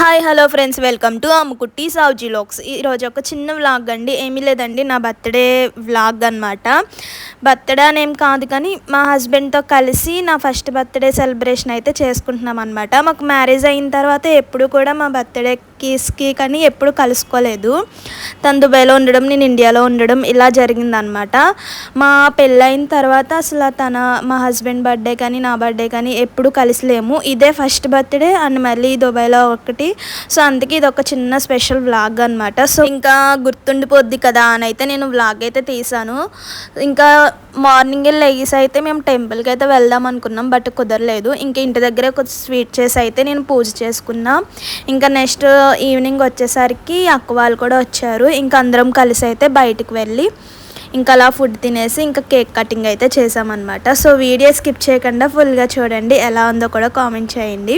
Hi hello friends. Welcome to Ammukutti Savji లాక్స్ ఈరోజు ఒక చిన్న వ్లాగ్ అండి. ఏమీ లేదండి. నా బర్త్డే వ్లాగ్ అనమాట బర్త్డే అనేం కాదు కానీ మా హస్బెండ్తో కలిసి నా ఫస్ట్ బర్త్డే సెలబ్రేషన్ అయితే చేసుకుంటున్నాం అనమాట మాకు మ్యారేజ్ అయిన తర్వాత ఎప్పుడు కూడా మా బర్త్డే బర్త్డేకిస్కి కానీ ఎప్పుడు కలుసుకోలేదు. తను దుబాయ్లో ఉండడం నేను ఇండియాలో ఉండడం ఇలా జరిగిందనమాట మా పెళ్ళైన తర్వాత అసలు తన మా హస్బెండ్ బర్త్డే కానీ నా బర్త్డే కానీ ఎప్పుడు కలిసిలేము. ఇదే ఫస్ట్ బర్త్డే అండ్ మళ్ళీ దుబాయ్లో ఒకటి. సో అందుకే ఇది ఒక చిన్న స్పెషల్ వ్లాగ్ అనమాట సో ఇంకా గుర్తుండిపోద్ది కదా అని అయితే నేను వ్లాగ్ అయితే తీసాను ఇంకా మార్నింగ్ లెగిసి అయితే మేము టెంపుల్కి అయితే వెళ్దాం అనుకున్నాం బట్ కుదరలేదు. ఇంకా ఇంటి దగ్గర కొంచెం స్వీట్ చేసి అయితే నేను పూజ చేసుకున్నా. ఇంకా నెక్స్ట్ ఈవినింగ్ వచ్చేసరికి అక్క వాళ్ళు కూడా వచ్చారు. ఇంకా అందరం కలిసి అయితే బయటికి వెళ్ళి ఇంకా అలా ఫుడ్ తినేసి ఇంకా కేక్ కటింగ్ అయితే చేసామన్నమాట. సో వీడియో స్కిప్ చేయకుండా ఫుల్గా చూడండి. ఎలా ఉందో కూడా కామెంట్ చేయండి.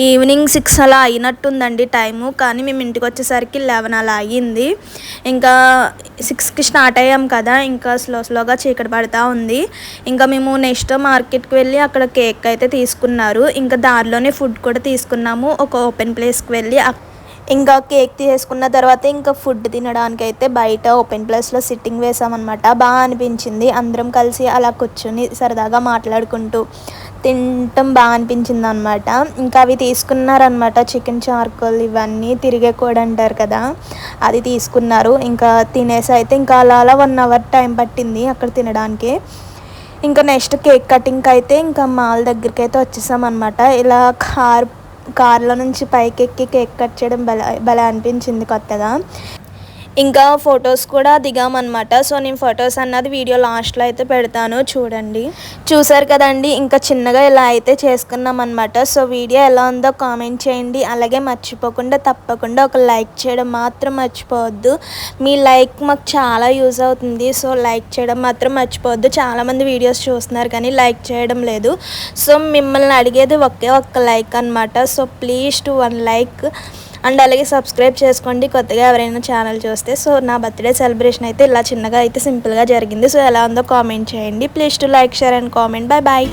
ఈవినింగ్ సిక్స్ అలా అయినట్టుందండి టైము కానీ మేము ఇంటికి వచ్చేసరికి లెవెన్ అలా అయ్యింది. ఇంకా సిక్స్కి స్టార్ట్ అయ్యాం కదా ఇంకా స్లో స్లోగా చీకటి పడతా ఉంది. ఇంకా మేము నెక్స్ట్ మార్కెట్కి వెళ్ళి అక్కడ కేక్ అయితే తీసుకున్నారు. ఇంకా దారిలోనే ఫుడ్ కూడా తీసుకున్నాము ఒక ఓపెన్ ప్లేస్కి వెళ్ళి ఇంకా కేక్ తీసుకున్న తర్వాత ఇంకా ఫుడ్ తినడానికి అయితే బయట ఓపెన్ ప్లేస్లో సిట్టింగ్ వేసామన్నమాట. బాగా అనిపించింది అందరం కలిసి అలా కూర్చొని సరదాగా మాట్లాడుకుంటూ. తినటం బాగా అనిపించింది అనమాట ఇంకా అవి తీసుకున్నారనమాట. చికెన్ చార్కోల్ ఇవన్నీ తిరిగే కూడా అంటారు కదా అది తీసుకున్నారు. ఇంకా తినేసి అయితే ఇంకా అలా అలా వన్ అవర్ టైం పట్టింది అక్కడ తినడానికి. ఇంకా నెక్స్ట్ కేక్ కటింగ్కి అయితే ఇంకా మాల్ దగ్గరికి అయితే వచ్చేసామన్నమాట ఇలా కార్ కార్లో నుంచి పైకి ఎక్కి కేక్ కట్ చేయడం భలే భలే అనిపించింది కొత్తగా. ఇంకా ఫొటోస్ కూడా దిగామన్నమాట. సో నేను ఫొటోస్ అన్నది వీడియో లాస్ట్లో అయితే పెడతాను. చూడండి. చూసారు కదండి? ఇంకా చిన్నగా ఇలా అయితే చేసుకున్నాం అనమాట సో వీడియో ఎలా ఉందో కామెంట్ చేయండి. అలాగే మర్చిపోకుండా తప్పకుండా ఒక లైక్ చేయడం మాత్రం మర్చిపోవద్దు. మీ లైక్ మాకు చాలా యూజ్ అవుతుంది. సో లైక్ చేయడం మాత్రం మర్చిపోవద్దు. చాలామంది వీడియోస్ చూస్తున్నారు కానీ లైక్ చేయడం లేదు. సో మిమ్మల్ని అడిగేది ఒకే ఒక్క లైక్ అనమాట so please do one like. And అలాగే సబ్స్క్రైబ్ చేసుకోండి. కొత్తగా ఎవరైనా ఛానల్ చూస్తే సో నా బర్త్డే సెలబ్రేషన్ అయితే ఇలా చిన్నగా అయితే సింపుల్గా జరిగింది. సో ఎలా ఉందో కామెంట్ చేయండి. Please do like share and comment. Bye bye